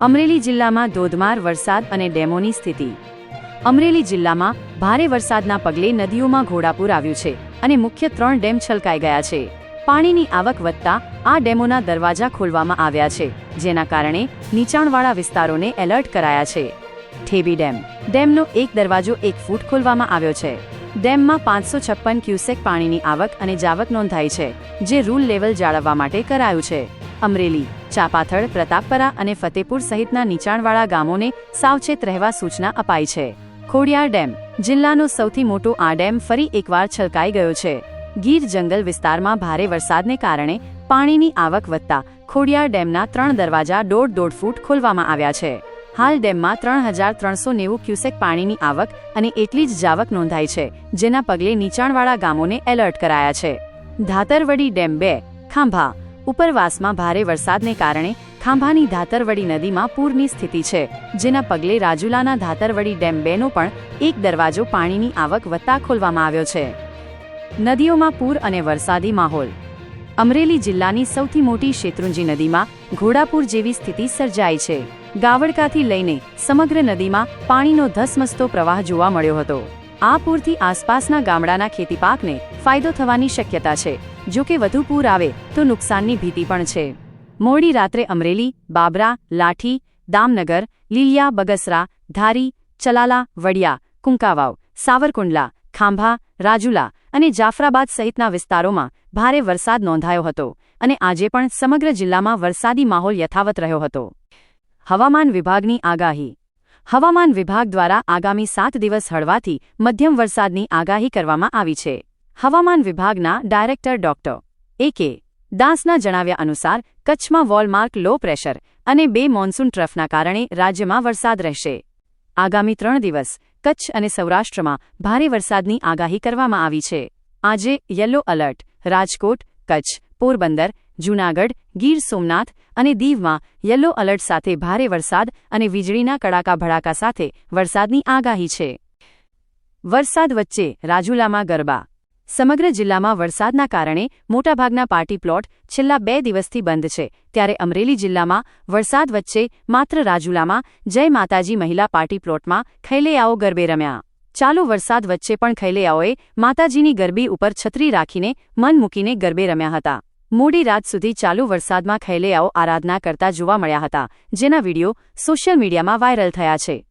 અમરેલી જિલ્લામાં ધોધમાર વરસાદ અને ડેમોની સ્થિતિ. અમરેલી જિલ્લામાં ભારે વરસાદના પગલે નદીઓમાં ઘોડાપૂર આવ્યું છે અને મુખ્ય ત્રણ ડેમ છલકાઈ ગયા છે. પાણીની આવક વધતા આ ડેમોના દરવાજા ખોલવામાં આવ્યા છે, જેના કારણે નીચાણવાળા વિસ્તારોને એલર્ટ કરાયા છે. ઠેબી ડેમ. ડેમનો એક દરવાજો એક ફૂટ ખોલવામાં આવ્યો છે. ડેમમાં પાંચસો છપ્પન ક્યુસેક પાણીની આવક અને જાવક નોંધાઈ છે, જે રૂલ લેવલ જાળવવા માટે કરાયું છે. અમરેલી, ચાપાથળ, પ્રતાપપરા અને ફતેપુર સહિતના નીચાણવાળા ગામોને સાવચેત રહેવા સૂચના અપાઈ છે. ખોડિયાર ડેમ, જિલ્લાનો સૌથી મોટો આ ડેમ ફરી એકવાર છલકાઈ ગયો છે. ગીર જંગલ વિસ્તારમાં ભારે વરસાદને કારણે પાણીની આવક વધતા ખોડિયાર ડેમના ત્રણ દરવાજા દોઢ દોઢ ફૂટ ખોલવામાં આવ્યા છે. હાલ ડેમમાં ત્રણ હજાર ત્રણસો નેવું ક્યુસેક પાણીની આવક અને એટલી જ જાવક નોંધાઈ છે, જેના પગલે નીચાણવાળા ગામોને એલર્ટ કરાયા છે. ધાતરવડી ડેમ બે, ખાંભા ઉપરવાસમાં ભારે વરસાદને કારણે ખાંભાની ધાતરવડી નદીમાં પૂરની સ્થિતિ છે, જેના પગલે રાજુલાના ધાતરવડી ડેમ બેનો પણ એક દરવાજો પાણીની આવક વધતા ખોલવામાં આવ્યો છે. નદીઓમાં પૂર અને વરસાદી માહોલ. અમરેલી જિલ્લાની સૌથી મોટી શેત્રુંજી નદીમાં ઘોડાપુર જેવી સ્થિતિ સર્જાઈ છે. ગાવડકાથી લઈને સમગ્ર નદીમાં પાણીનો ધસમસતો પ્રવાહ જોવા મળ્યો હતો. આ પૂરથી આસપાસના ગામડાના ખેતીપાકને ફાયદો થવાની શક્યતા છે. જો કે વધુ પૂર આવે, તો નુકસાનની ભીતિ પણ છે. મોડી રાત્રે અમરેલી, બાબરા, લાઠી, દામનગર, લીલિયા, બગસરા, ધારી, ચલાલા, વડિયા, કુંકાવાવ, સાવરકુંડલા, ખાંભા, રાજુલા અને જાફરાબાદ સહિતના વિસ્તારોમાં ભારે વરસાદ નોંધાયો હતો અને આજે પણ સમગ્ર જિલ્લામાં વરસાદી માહોલ યથાવત રહ્યો હતો. હવામાન વિભાગની આગાહી હવામાન વિભાગ દ્વારા આગામી સાત દિવસ હળવાથી મધ્યમ વરસાદની આગાહી કરવામાં આવી છે. હવામાન વિભાગના ડાયરેક્ટર ડોક્ટર એ કે દાસના જણાવ્યા અનુસાર, કચ્છમાં વોલમાર્ક લો પ્રેશર અને બે મોન્સૂન ટ્રફના કારણે રાજ્યમાં વરસાદ રહેશે. આગામી ત્રણ દિવસ કચ્છ અને સૌરાષ્ટ્રમાં ભારે વરસાદની આગાહી કરવામાં આવી છે. આજે યલો એલર્ટ, રાજકોટ, કચ્છ, પોરબંદર જૂનાગઢ, ગીર સોમનાથ અને દીવમાં યલો એલર્ટ સાથે ભારે વરસાદ અને વીજળીના કડાકા ભડાકા સાથે વરસાદની આગાહી છે. વરસાદ વચ્ચે રાજુલામાં ગરબા. સમગ્ર જિલ્લામાં વરસાદના કારણે મોટાભાગના પાર્ટી પ્લોટ છેલ્લા બે દિવસથી બંધ છે. ત્યારે અમરેલી જિલ્લામાં વરસાદ વચ્ચે માત્ર રાજુલામાં જય માતાજી મહિલા પાર્ટી પ્લોટમાં ખૈલેયાઓ ગરબે રમ્યા. ચાલુ વરસાદ વચ્ચે પણ ખૈલેયાઓએ માતાજીની ગરબી ઉપર છત્રી રાખીને મન મૂકીને ગરબે રમ્યા હતા. મોડી રાત સુધી ચાલુ વરસાદમાં ખૈલેયાઓ આરાધના કરતા જોવા મળ્યા હતા, જેના વીડિયો સોશિયલ મીડિયામાં વાયરલ થયા છે.